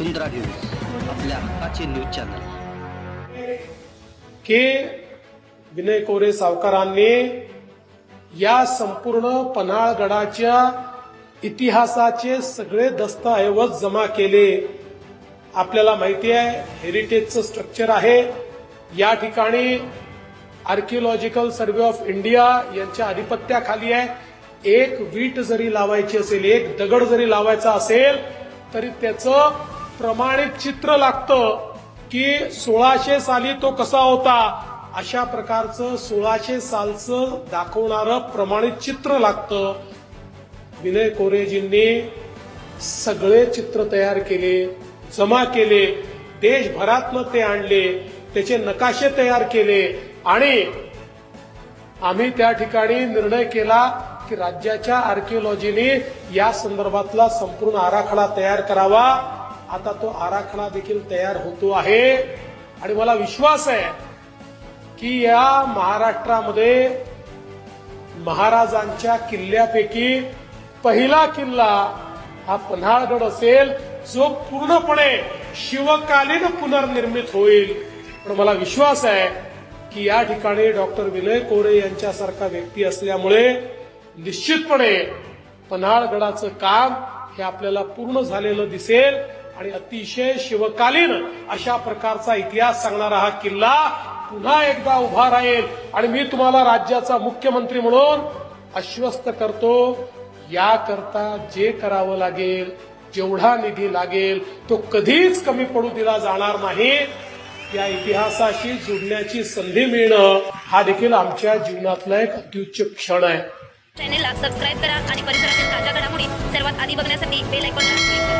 वसुंधरा news आपल्या हक्काचे news channel. K. Vinay Kore सावकारांनी या संपूर्ण पन्हाळगडाच्या इतिहासाचे सगळे दस्तऐवज जमा केले. आपल्याला माहिती आहे हेरिटेजचं स्ट्रक्चर आहे. या ठिकाणी आर्किओलॉजिकल सर्वे ऑफ इंडिया यांच्या अधिपत्याखाली आहे. एक वीट जरी लावायची असेल एक दगड जरी लावायचा असेल तरी त्याचं प्रमाणित चित्र लागतं की सोळाशे साली तो कसा होता? अशा प्रकारचं सोळाशे सालचं दाखवणारं प्रमाणित चित्र लागतं. विनय कोरेजींनी सगळे चित्र तयार केले जमा केले देशभरातनं ते आणले त्याचे नकाशे तयार केले आणि आम्ही त्या ठिकाणी निर्णय केला की राज्याच्या आर्किओलॉजीने या संदर्भातला संपूर्ण आराखडा तयार करावा. आता तो आराखडा देखील तयार होतो आहे. आणि मला विश्वास आहे की या महाराष्ट्रामध्ये महाराजांच्या किल्ल्यापैकी पहिला किल्ला हा पन्हाळगड असेल जो पूर्णपणे शिवकालीन पुनर्निर्मित होईल. पण मला विश्वास आहे की या ठिकाणी डॉक्टर विनय कोरे यांच्यासारखा व्यक्ती असल्यामुळे निश्चितपणे पन्हाळगडाचं काम हे आपल्याला पूर्ण झालेलं दिसेल आणि अतिशय शिवकालीन अशा प्रकारचा इतिहास सांगणारा हा किल्ला पुन्हा एकदा उभा राहील. आणि मी तुम्हाला राज्याचा मुख्यमंत्री म्हणून आश्वस्त करतो याकरता जे करावं लागेल जेवढा निधी लागेल तो कधीच कमी पडू दिला जाणार नाही. या इतिहासाशी जुडण्याची संधी मिळणं हा देखील आमच्या जीवनातला एक अत्युच्च क्षण आहे. चॅनेलला सबस्क्राईब करा आणि di ba na sa tape, like, on last week.